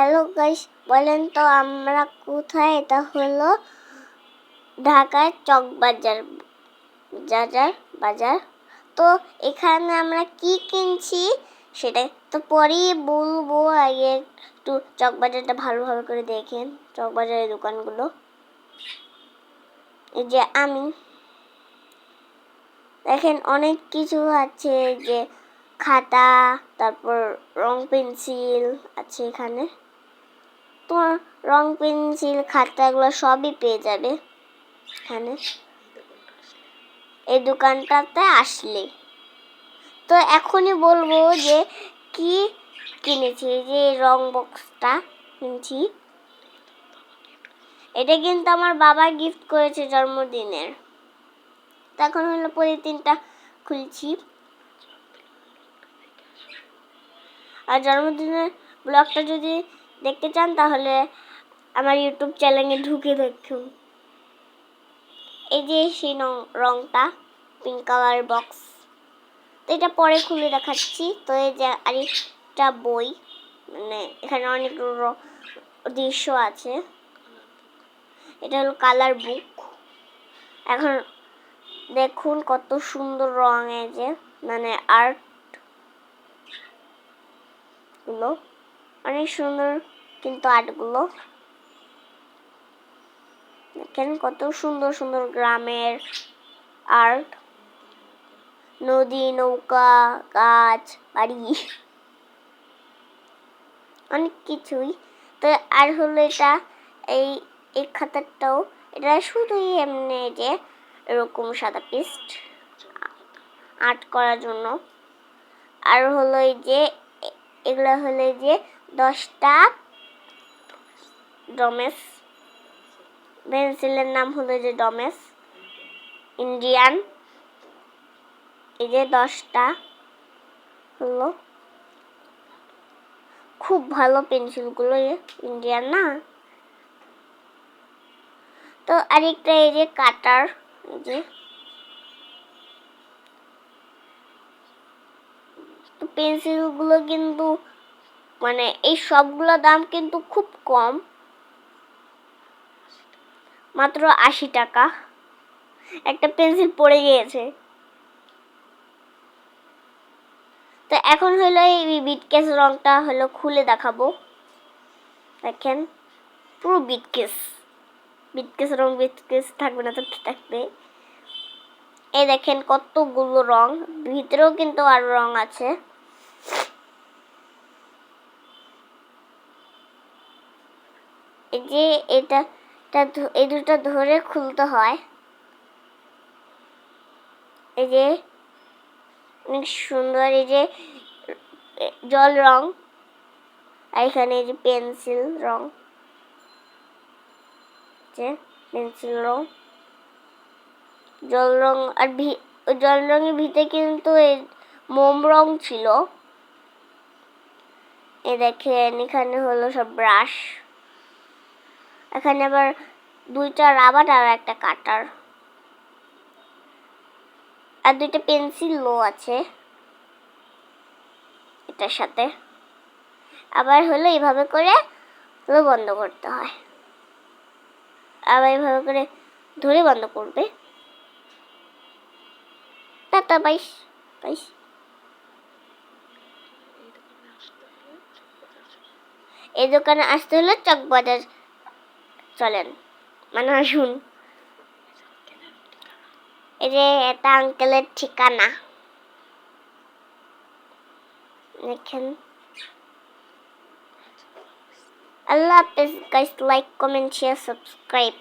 Hello guys বলেন তো, আমরা কোথায়? এটা হলো ঢাকার চকবাজার বাজার বাজার। তো এখানে আমরা কি কিনছি সেটা তো পরেই বলব। আগে একটু চকবাজারটা ভালোভাবে করে দেখেন চকবাজারের দোকানগুলো। এই যে আমি। দেখেন অনেক কিছু আছে যে খাতা, তারপর রং পেন্সিল আছে এখানে। তোমার রং পেন্সিল, খাতা এগুলো সবই পেয়ে যাবে এখানে। এই দোকানটাতে আসলে। তো এখনই বলব যে কি কিনেছি? যে রং বক্সটা কিনছি। এটা কিন্তু আমার বাবা গিফট করেছে জন্মদিনের। তো এখন হলো প্রতিদিনটা খুলছি। আর জন্মদিনের ব্লগটা যদি দেখতে চান, তাহলে আমার ইউটিউব চ্যানেলে ঢুকে দেখুন। এই যে সেই রংটা পিঙ্ক কালার বক্স তো এটা পরে খুলে দেখাচ্ছি। তো এই যে আরেকটা বই মানে এখানে অনেক দৃশ্য আছে। এটা হলো কালার বুক এখন দেখুন কত সুন্দর রং এই যে মানে আর্টগুলো। অনেক সুন্দর কিন্তু আর্টগুলো। দেখেন কত সুন্দর সুন্দর গ্রামের আর্ট। নদী, নৌকা, গাছ, বাড়ি। অনেক কিছুই। তো আর হলো এটা, এই এই খাতারটাও, এটা শুধুই এমনি যে এরকম সাদা পিস্ট আর্ট করার জন্য। আর হলো এই যে এগুলো হলো যে দশটা। ডমেস। পেন্সিলের নাম হলো যে ডমেস। ইন্ডিয়ান। এই যে দশটা হলো। খুব ভালো পেন্সিলগুলো ইন্ডিয়ান না? তো আরেকটা এই যে কাটার যে। পেন্সিলগুলো কিন্তু মানে এই সবগুলো দাম কিন্তু খুব কম। মাত্র আশি টাকা। একটা পেন্সিল পড়ে গিয়েছে। তো এখন হলো এই বিটকেস রংটা হলো খুলে দেখাবো। দেখেন, পুরো বিটকেস। বিটকেস রং, বিটকেস থাকবে না তো কি থাকবে? এই দেখেন কতগুলো রং, ভিতরেও কিন্তু আরও রং আছে। যে এটা এই দুটো ধরে খুলতে হয়। এই যে, অনেক সুন্দর, এই যে, জল রং। আর এখানে এই যে পেন্সিল রং। যে, পেন্সিল রং। জল রং, আর ভি- জল রঙের ভিতরে কিন্তু মোম রং ছিল। এ দেখেন, এখানে হলো সব ব্রাশ। এখানে আবার দুইটা রাবার আর একটা কাটার। আর দুইটা পেন্সিল লো আছে এটার সাথে। আবার হলো এইভাবে করে হলো বন্ধ করতে হয়। আবার এইভাবে করে ধরে বন্ধ করবে। টাটা বাইশ বাইশ। এই দোকানে আসতে হলে চক বাজার চলেন। মানে আসুন। এই যে এটা আঙ্কেলের ঠিকানা। দেখেন। আল্লাহ হাফেজ। Guys like comment share subscribe